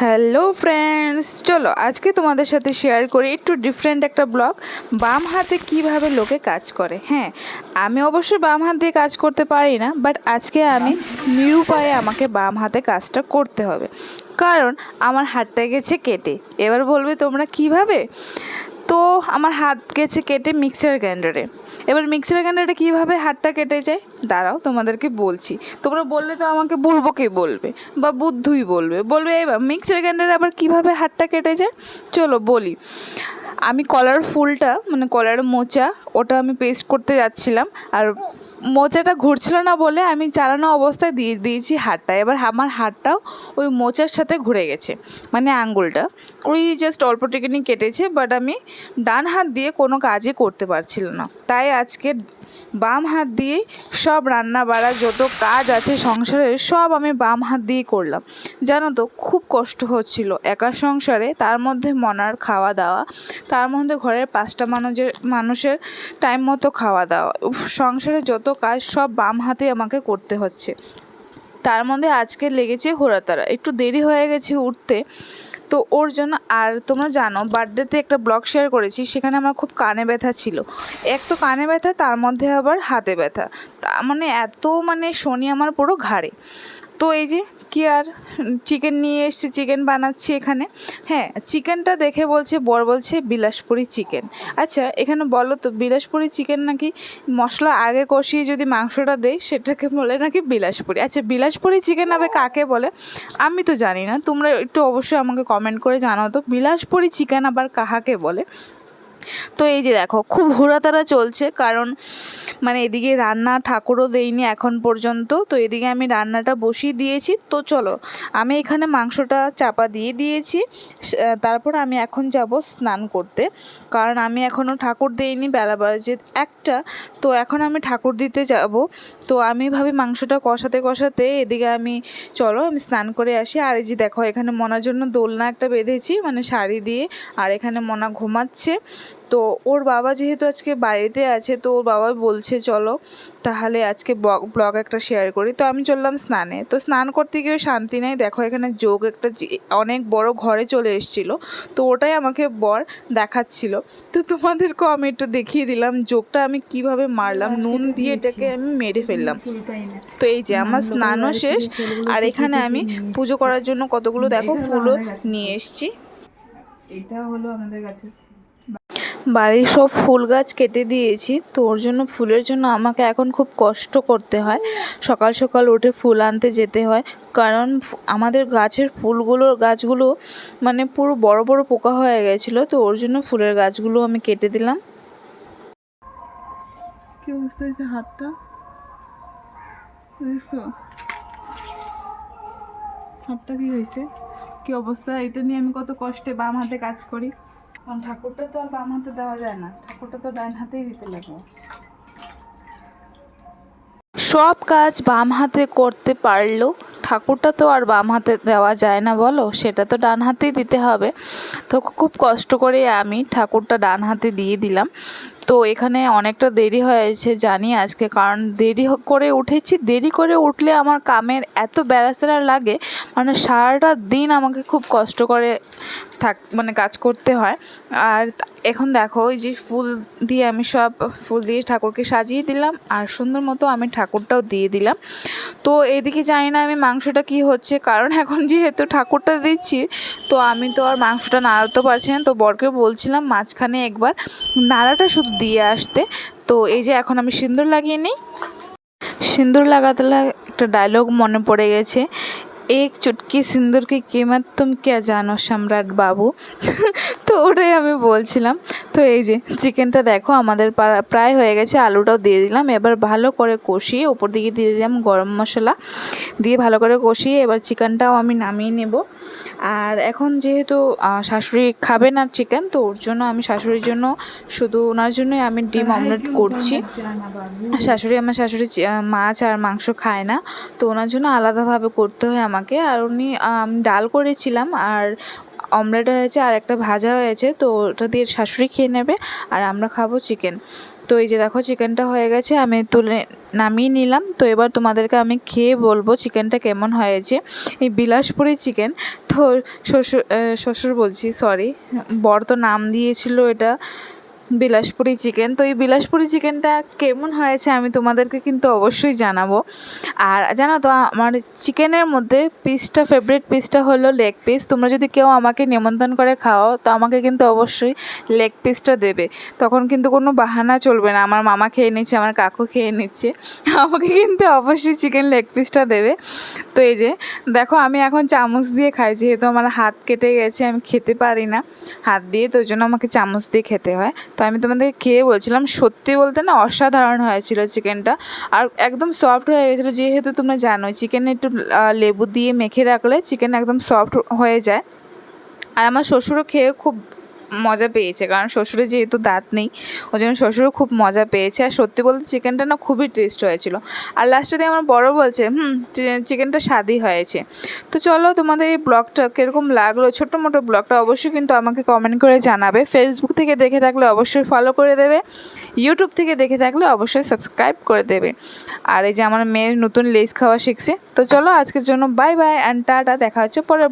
Hello friends, চলো আজকে তোমাদের সাথে শেয়ার করি একটু ডিফারেন্ট একটা ব্লগ বাম হাতে কীভাবে লোকে কাজ করে হ্যাঁ? আমি অবশ্যই বাম হাত দিয়ে কাজ করতে পারি না বাট আজকে আমি নিরুপায়ে আমাকে বাম হাতে কাজটা করতে হবে। কারণ আমার হাতটা গেছে কেটে। এবার বলবে তোমরা কীভাবে? তো আমার হাত গেছে কেটে মিক্সার গ্রাইন্ডারে এবার মিক্সার গ্রাইন্ডারটা কীভাবে হাতটা কেটে যায়? দাঁড়াও, তোমাদেরকে বলছি। তোমরা বললে তো আমাকে বলব কে বলবে? বা বুদ্ধুই বলবে। বলবে এবার মিক্সার গ্রাইন্ডারে আবার কীভাবে হাতটা কেটে যায়? চলো বলি। আমি কলার ফুলটা মানে কলার মোচা, ওটা আমি পেস্ট করতে যাচ্ছিলাম। আর মোচাটা ঘুরছিল না বলে আমি চালানো অবস্থায় দিয়ে দিয়েছি হাতটা এবার আমার হাতটাও ওই মোচার সাথে ঘুরে গেছে মানে আঙ্গুলটা। ওই জাস্ট অল্প টিকিনি কেটেছে বাট আমি ডান হাত দিয়ে কোনো কাজই করতে পারছিল না। তাই আজকে বাম হাত দিয়ে সব রান্না বাড়া যত কাজ আছে সংসারের সব আমি বাম হাত দিয়েই করলাম। জানো তো, খুব কষ্ট হচ্ছিল একা সংসারে, তার মধ্যে মনার খাওয়া দাওয়া, তার মধ্যে ঘরের পাঁচটা মানুষের মানুষের টাইম মতো খাওয়া দাওয়া। সংসারে যত কাজ সব বাম হাতে আমাকে করতে হচ্ছে। তার মধ্যে আজকে লেগেছে হোরাতারা একটু দেরি হয়ে গেছে উঠতে। তো ওর জন্য, আর তোমরা জানো বার্থডেতে একটা ব্লগ শেয়ার করেছি, সেখানে আমার খুব কানে ব্যথা ছিল। এক তো কানে ব্যথা, তার মধ্যে আবার হাতে ব্যথা। তা মানে এত মানে শনি আমার পুরো ঘাড়ে। তো এই যে কি আর চিকেন নিয়ে এসেছি, চিকেন বানাচ্ছি এখানে। হ্যাঁ চিকেনটা দেখে বলছে, বর বলছে বিলাসপুরি চিকেন। আচ্ছা এখানে বলো তো, বিলাসপুরি চিকেন নাকি মশলা আগে কষিয়ে যদি মাংসটা দেয় সেটাকে বলে নাকি বিলাসপুরি। আচ্ছা বিলাসপুরি চিকেন আবার কাকে বলে? আমি তো জানি না, তোমরা একটু অবশ্যই আমাকে কমেন্ট করে জানাও তো, বিলাসপুরি চিকেন আবার কাহাকে বলে? তো এই যে দেখো, খুব হুড়াতাড়া চলছে, কারণ মানে এদিকে রান্না ঠাকুরও দেইনি এখন পর্যন্ত, তো এদিকে আমি রান্নাটা বসিয়ে দিয়েছি। তো চলো, আমি এখানে মাংসটা চাপা দিয়ে দিয়েছি তারপর আমি এখন যাব স্নান করতে, কারণ আমি এখনও ঠাকুর দেইনি, বেলা বাজে একটা, তো এখন আমি ঠাকুর দিতে যাব। তো আমি ভাবি মাংসটা কষাতে কষাতে এদিকে আমি, চলো আমি স্নান করে আসি। আর এই যে দেখো, এখানে মনার জন্য দোলনা একটা বেঁধেছি মানে শাড়ি দিয়ে, আর এখানে মনা ঘুমাচ্ছে। তো ওর বাবা যেহেতু আজকে বাড়িতে আছে তো ওর বাবা বলছে চলো তাহলে আজকে ব্লগ একটা শেয়ার করি। তো আমি চললাম স্নানে। তো স্নান করতে গিয়ে শান্তি নেই। দেখো এখানে যোগ একটা অনেক বড় ঘরে চলে এসেছিল। তো ওটাই আমাকে বর দেখাচ্ছিল। তো তোমাদেরকেও আমি একটু দেখিয়ে দিলাম যোগটা আমি কীভাবে মারলাম। নুন দিয়ে এটাকে আমি মেরে ফেললাম। তো এই যে আমার স্নানও শেষ। আর এখানে আমি পুজো করার জন্য কতগুলো দেখো ফুলও নিয়ে এসেছি। এটা হলো আমাদের কাছে বাড়ির সব ফুল গাছ কেটে দিয়েছি। তো ওর জন্য ফুলের জন্য আমাকে এখন খুব কষ্ট করতে হয়। সকাল সকাল উঠে ফুল আনতে যেতে হয়। কারণ আমাদের গাছের ফুলগুলোর গাছগুলো মানে পুরো বড় বড় পোকা হয়ে গেছিল। তো ওর জন্য ফুলের গাছগুলো আমি কেটে দিলাম। কি অবস্থা হয়েছে হাতটা? হাতটা কি হয়েছে? কি অবস্থা? এটা নিয়ে আমি কত কষ্টে বাম হাতে কাজ করি। কারণ ঠাকুরটা তো আর বাম হাতে দেওয়া যায় না। ঠাকুরটা তো ডান হাতেই দিতে লাগবে। সব কাজ বাম হাতে করতে পারলেও ঠাকুরটা তো আর বাম হাতে দেওয়া যায় না বলো, সেটা তো ডান হাতেই দিতে হবে। তো খুব কষ্ট করে আমি ঠাকুরটা ডান হাতে দিয়ে দিলাম। তো এখানে অনেকটা দেরি হয়েছে জানি আজকে, কারণ দেরি করে উঠেছি। দেরি করে উঠলে আমার কামের এত ব্যারাসেরা লাগে মানে সারাটা দিন আমাকে খুব কষ্ট করে থাক মানে কাজ করতে হয়। আর এখন দেখো, ওই যে ফুল দিয়ে আমি সব ফুল দিয়ে ঠাকুরকে সাজিয়ে দিলাম, আর সুন্দর মতো আমি ঠাকুরটাও দিয়ে দিলাম। তো এদিকে জানি না আমি মাংসটা কি হচ্ছে, কারণ এখন যেহেতু ঠাকুরটা দিচ্ছি, তো আমি তো আর মাংসটা নাড়াতে পারছি না। তো বরকে বলছিলাম মাঝখানে একবার নাড়াটা শুধু দিয়ে আসতে। তো এই যে এখন আমি সিঁদুর লাগিয়ে নিই। সিঁদুর লাগাতে একটা ডায়লগ মনে পড়ে গেছে। এক চুটকি সিঁদুরকে কিমত তুম কে জানো সম্রাট বাবু তো ওটাই আমি বলছিলাম তো এই যে চিকেনটা দেখো আমাদের প্রায় হয়ে গেছে আলুটাও দিয়ে দিলাম। এবার ভালো করে কষিয়ে ওপর দিকে দিয়ে দিলাম গরম মশলা। দিয়ে ভালো করে কষিয়ে এবার চিকেনটাও আমি নামিয়ে নেব। আর এখন যেহেতু শাশুড়ি খাবে না চিকেন তো ওর জন্য আমি শাশুড়ির জন্য শুধু ওনার জন্যই আমি ডিম অমলেট করছি। শাশুড়ি আমার শাশুড়ি মাছ আর মাংস খায় না। তো ওনার জন্য আলাদাভাবে করতে হয় আমাকে। আর উনি আমি ডাল করেছিলাম আর অমলেট হয়েছে আর একটা ভাজা হয়েছে, তো ওটা দিয়ে শাশুড়ি খেয়ে নেবে আর আমরা খাব চিকেন তো এই যে দেখো চিকেনটা হয়ে গেছে, আমি তুলে নামিয়ে নিলাম। তো এবার তোমাদেরকে আমি খেয়ে বলব চিকেনটা কেমন হয়েছে। এই বিলাসপুরি চিকেন তো শ্বশুর শ্বশুর বলছি সরি বর তো নাম দিয়েছিল এটা। বিলাসপুরি চিকেন। তো এই বিলাসপুরি চিকেনটা কেমন হয়েছে আমি তোমাদেরকে কিন্তু অবশ্যই জানাব। আর জানো তো, আমার চিকেনের মধ্যে পিসটা ফেভারিট পিসটা হলো লেগ পিস তোমরা যদি কেউ আমাকে নিমন্ত্রণ করে খাও তো আমাকে কিন্তু অবশ্যই লেগ পিসটা দেবে। তখন কিন্তু কোনো বাহানা চলবে না। আমার মামা খেয়ে নিচ্ছে, আমার কাকু খেয়ে নিচ্ছে। আমাকে কিন্তু অবশ্যই চিকেন লেগ পিসটা দেবে। তো এই যে, দেখো আমি এখন চামচ দিয়ে খাই, যেহেতু আমার হাত কেটে গেছে, আমি খেতে পারি না। হাত দিয়ে তো জন্য আমাকে চামচ দিয়ে খেতে হয়। তো আমি তোমাদের খেয়ে বলছিলাম, সত্যি বলতে না অসাধারণ হয়েছিল চিকেনটা আর একদম সফট হয়ে গেছিল, যেহেতু তোমরা জানো চিকেন একটু লেবু দিয়ে মেখে রাখলে চিকেন একদম সফট হয়ে যায়। আর আমার শ্বশুরও খেয়ে খুব মজা পেয়েছে, কারণ শ্বশুরের যেহেতু দাঁত নেই ওই জন্য শ্বশুরও খুব মজা পেয়েছে। আর সত্যি বলতে চিকেনটা না খুবই টেস্ট হয়েছিল। আর লাস্টে দিয়ে আমার বড় বলছে, হুম চিকেনটা স্বাদই হয়েছে। তো চলো তোমাদের এই ব্লগটা কীরকম লাগল ছোটো মোটো ব্লগটা অবশ্যই কিন্তু আমাকে কমেন্ট করে জানাবে। ফেসবুক থেকে দেখে থাকলে অবশ্যই ফলো করে দেবে। ইউটিউব থেকে দেখে থাকলে অবশ্যই সাবস্ক্রাইব করে দেবে। আর এই যে আমার মেয়ের নতুন লেস খাওয়া শিখছে, তো চলো আজকের জন্য বাই বাই অ্যান্ড টাটা, দেখা হচ্ছে পরে